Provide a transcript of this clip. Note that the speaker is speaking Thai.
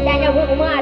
อาจารย์จะพูดมา